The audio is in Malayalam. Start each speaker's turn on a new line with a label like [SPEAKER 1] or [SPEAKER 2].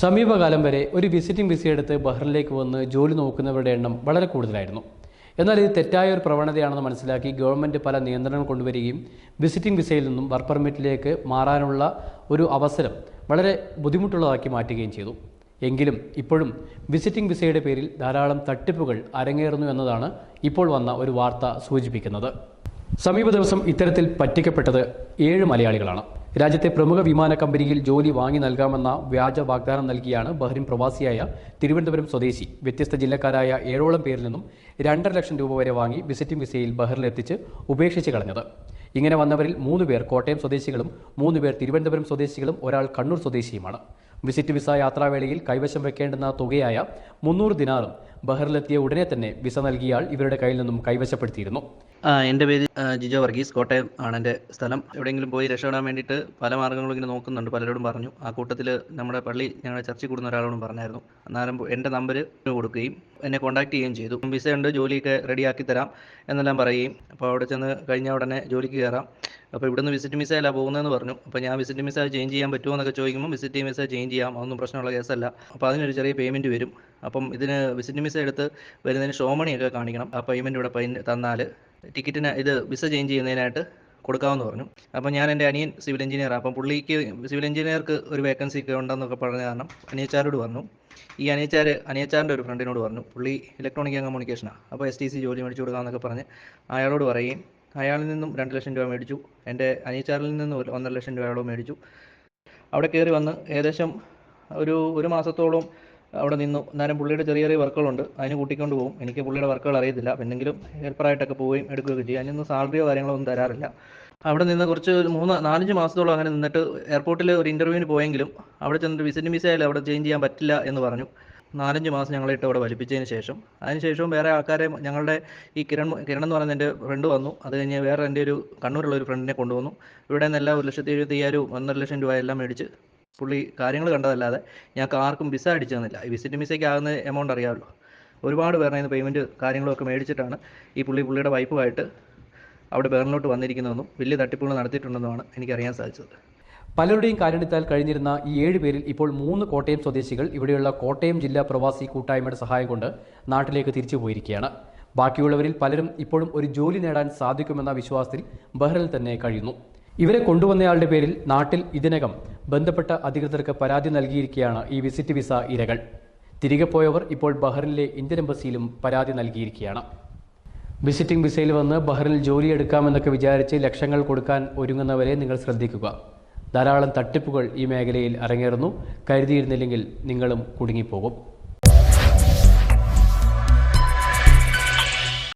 [SPEAKER 1] സമീപകാലം വരെ ഒരു വിസിറ്റിംഗ് വിസ എടുത്ത് ബഹ്റിനിലേക്ക് വന്ന് ജോലി നോക്കുന്നവരുടെ എണ്ണം വളരെ കൂടുതലായിരുന്നു. എന്നാൽ ഇത് തെറ്റായ ഒരു പ്രവണതയാണെന്ന് മനസ്സിലാക്കി ഗവൺമെന്റ് പല നിയന്ത്രണങ്ങൾ കൊണ്ടുവരികയും വിസിറ്റിംഗ് വിസയിൽ നിന്നും വർക്ക് പെർമിറ്റിലേക്ക് മാറാനുള്ള ഒരു അവസരം വളരെ ബുദ്ധിമുട്ടുള്ളതാക്കി മാറ്റുകയും ചെയ്തു. എങ്കിലും ഇപ്പോഴും വിസിറ്റിംഗ് വിസയുടെ പേരിൽ ധാരാളം തട്ടിപ്പുകൾ അരങ്ങേറുന്നു എന്നതാണ് ഇപ്പോൾ വന്ന ഒരു വാർത്ത സൂചിപ്പിക്കുന്നത്. സമീപ ദിവസം ഇത്തരത്തിൽ പറ്റിക്കപ്പെട്ടത് ഏഴ് മലയാളികളാണ്. രാജ്യത്തെ പ്രമുഖ വിമാന കമ്പനിയിൽ ജോലി വാങ്ങി നൽകാമെന്ന വ്യാജ വാഗ്ദാനം നൽകിയാണ് ബഹ്റിൻ പ്രവാസിയായ തിരുവനന്തപുരം സ്വദേശി. വ്യത്യസ്ത ജില്ലക്കാരായ ഏഴോളം പേരിൽ നിന്നും രണ്ടര ലക്ഷം രൂപ വരെ വാങ്ങി വിസിറ്റിംഗ് വിസയിൽ ബഹ്റിലെത്തിച്ച് ഉപേക്ഷിച്ച് കളഞ്ഞത്. ഇങ്ങനെ വന്നവരിൽ മൂന്ന് പേർ കോട്ടയം സ്വദേശികളും മൂന്ന് പേർ തിരുവനന്തപുരം സ്വദേശികളും ഒരാൾ കണ്ണൂർ സ്വദേശിയുമാണ്. വിസിറ്റ് വിസ യാത്രാവേളയിൽ കൈവശം വെക്കേണ്ടുന്ന തുകയായ മുന്നൂറ് ദിനാറും ബഹ്റിലെത്തിയ ഉടനെ തന്നെ വിസ നൽകിയാൽ ഇവരുടെ കയ്യിൽ നിന്നും കൈവശപ്പെടുത്തിയിരുന്നു.
[SPEAKER 2] എന്റെ പേര് ജിജോ വർഗീസ് കോട്ടയം ആണ് എന്റെ സ്ഥലം. എവിടെയെങ്കിലും പോയി രക്ഷപ്പെടാൻ വേണ്ടിയിട്ട് പല മാർഗങ്ങളും ഇങ്ങനെ നോക്കുന്നുണ്ട് പലരോടും പറഞ്ഞു. ആ കൂട്ടത്തിൽ നമ്മുടെ പള്ളി ഞങ്ങളുടെ ചർച്ചിൽ കൂടുന്ന ഒരാളോടും പറഞ്ഞായിരുന്നു. അന്നേരം എന്റെ നമ്പർ കൊടുക്കുകയും എന്നെ കോൺടാക്ട് ചെയ്യുകയും ചെയ്തു. വിസ ഉണ്ട് ജോലിയൊക്കെ റെഡിയാക്കി തരാം എന്നെല്ലാം പറയുകയും അപ്പോൾ അവിടെ ചെന്ന് കഴിഞ്ഞ ഉടനെ ജോലിക്ക് കയറാം. അപ്പോൾ ഇവിടുന്ന് വിസിറ്റ് വിസയല്ല പോകുന്നതെന്ന് പറഞ്ഞു. അപ്പോൾ ഞാൻ വിസിറ്റ് വിസ ചേഞ്ച് ചെയ്യാൻ പറ്റുമോ എന്നൊക്കെ ചോദിക്കുമ്പോൾ വിസിറ്റ് വിസ ചേഞ്ച് ചെയ്യാം അതൊന്നും പ്രശ്നമുള്ള കേസല്ല. അപ്പോൾ അതിനൊരു ചെറിയ പേയ്മെന്റ് വരും. അപ്പം ഇതിന് വിസിറ്റ് വിസ എടുത്ത് വരുന്നതിന് ഷോമണിയൊക്കെ കാണിക്കണം. ആ പേയ്മെന്റ് ഇവിടെ തന്നാൽ ടിക്കറ്റിന് ഇത് വിസ ചേഞ്ച് ചെയ്യുന്നതിനായിട്ട് കൊടുക്കാമെന്ന് പറഞ്ഞു. അപ്പം ഞാൻ എന്റെ അനിയൻ സിവിൽ എഞ്ചിനീയർ അപ്പം പുള്ളിക്ക് സിവിൽ എഞ്ചിനീയർക്ക് ഒരു വേക്കൻസി ഒക്കെ ഉണ്ടെന്നൊക്കെ പറഞ്ഞ കാരണം അനിയച്ചാരോട് പറഞ്ഞു. ഈ അനിയച്ചാർ അനിയച്ചാറിന്റെ ഒരു ഫ്രണ്ടിനോട് പറഞ്ഞു. പുള്ളി ഇലക്ട്രോണിക് ആൻഡ് കമ്മ്യൂണിക്കേഷനാണ് അപ്പോൾ എസ് ടി സി ജോലി മേടിച്ചു കൊടുക്കാമെന്നൊക്കെ പറഞ്ഞ് അയാളോട് പറയുകയും അയാളിൽ നിന്നും രണ്ട് ലക്ഷം രൂപ മേടിച്ചു. എന്റെ അനിയച്ചാറിൽ നിന്നും ഒന്നര ലക്ഷം രൂപ അയാളോ മേടിച്ചു. അവിടെ കയറി വന്ന് ഏകദേശം ഒരു ഒരു മാസത്തോളം അവിടെ നിന്നു. എന്നാലും പുള്ളിയുടെ ചെറിയ ചെറിയ വർക്കുകളുണ്ട്. അതിന് കൂട്ടിക്കൊണ്ട് പോകും. എനിക്ക് പുള്ളിയുടെ വർക്കുകൾ അറിയത്തില്ല. എന്തെങ്കിലും ഹെൽപ്പറായിട്ടൊക്കെ പോവുകയും എടുക്കുകയൊക്കെ ചെയ്യും. അതിനൊന്നും സാലറിയോ കാര്യങ്ങളോ ഒന്നും തരാറില്ല. അവിടെ നിന്ന് കുറച്ച് മൂന്ന് നാലഞ്ച് മാസത്തോളം അങ്ങനെ നിന്നിട്ട് എയർപോർട്ടിൽ ഒരു ഇന്റർവ്യൂവിന് പോയെങ്കിലും അവിടെ ചെന്നിട്ട് വിസിറ്റ് വിസയിൽ അവിടെ ചേഞ്ച് ചെയ്യാൻ പറ്റില്ല എന്ന് പറഞ്ഞു. നാലഞ്ച് മാസം ഞങ്ങളിട്ട് അവിടെ വലിപ്പിച്ചതിന് ശേഷം. അതിനുശേഷവും വേറെ ആൾക്കാരെ ഞങ്ങളുടെ ഈ കിരൺ കിരൺ എന്ന് പറയുന്ന എന്റെ ഫ്രണ്ട് വന്നു. അത് കഴിഞ്ഞ് വേറെ എന്റെ ഒരു കണ്ണൂരുള്ള ഒരു ഫ്രണ്ടിനെ കൊണ്ടുവന്നു. ഇവിടെ നിന്നെല്ലാം ഒരു ലക്ഷത്തി എഴുപത്തി അയ്യായിരം ഒന്നര ലക്ഷം രൂപ എല്ലാം മേടിച്ച് പുള്ളി കാര്യങ്ങൾ കണ്ടതല്ലാതെ ഞങ്ങൾക്ക് ആർക്കും വിസ അടിച്ചു തന്നില്ല. ഈ വിസിറ്റ് വിസയ്ക്ക് ആകുന്ന എമൗണ്ട് അറിയാമല്ലോ. ഒരുപാട് പേരുടെ നിന്ന് പേയ്മെന്റ് കാര്യങ്ങളൊക്കെ മേടിച്ചിട്ടാണ് ഈ പുള്ളി പുള്ളിയുടെ വൈഫുമായിട്ട് അവിടെ ബേറിലോട്ട് വന്നിരിക്കുന്നതെന്നും വലിയ തട്ടിപ്പുകൾ നടത്തിയിട്ടുണ്ടെന്നുമാണ് എനിക്കറിയാൻ സാധിച്ചത്.
[SPEAKER 1] പലരുടെയും കാരണത്താൽ കഴിഞ്ഞിരുന്ന ഈ ഏഴ് പേരിൽ ഇപ്പോൾ മൂന്ന് കോട്ടയം സ്വദേശികൾ ഇവിടെയുള്ള കോട്ടയം ജില്ലാ പ്രവാസി കൂട്ടായ്മയുടെ സഹായം കൊണ്ട് നാട്ടിലേക്ക് തിരിച്ചു പോയിരിക്കുകയാണ്. ബാക്കിയുള്ളവരിൽ പലരും ഇപ്പോഴും ഒരു ജോലി നേടാൻ സാധിക്കുമെന്ന വിശ്വാസത്തിൽ ബഹ്റിൽ തന്നെ കഴിയുന്നു. ഇവരെ കൊണ്ടുവന്നയാളുടെ പേരിൽ നാട്ടിൽ ഇതിനകം ബന്ധപ്പെട്ട അധികൃതർക്ക് പരാതി നൽകിയിരിക്കുകയാണ് ഈ വിസിറ്റ് വിസ ഇരകൾ. തിരികെ പോയവർ ഇപ്പോൾ ബഹ്റിനിലെ ഇന്ത്യൻ എംബസിയിലും പരാതി നൽകിയിരിക്കുകയാണ് വിസിറ്റിംഗ് വിസയിൽ വന്ന് ബഹ്റിനിൽ ജോലിയെടുക്കാമെന്നൊക്കെ വിചാരിച്ച് ലക്ഷങ്ങൾ കൊടുക്കാൻ ഒരുങ്ങുന്നവരെ നിങ്ങൾ ശ്രദ്ധിക്കുക. ധാരാളം തട്ടിപ്പുകൾ ഈ മേഖലയിൽ അരങ്ങേറുന്നു. കരുതിയിരുന്നില്ലെങ്കിൽ നിങ്ങളും കുടുങ്ങിപ്പോകും.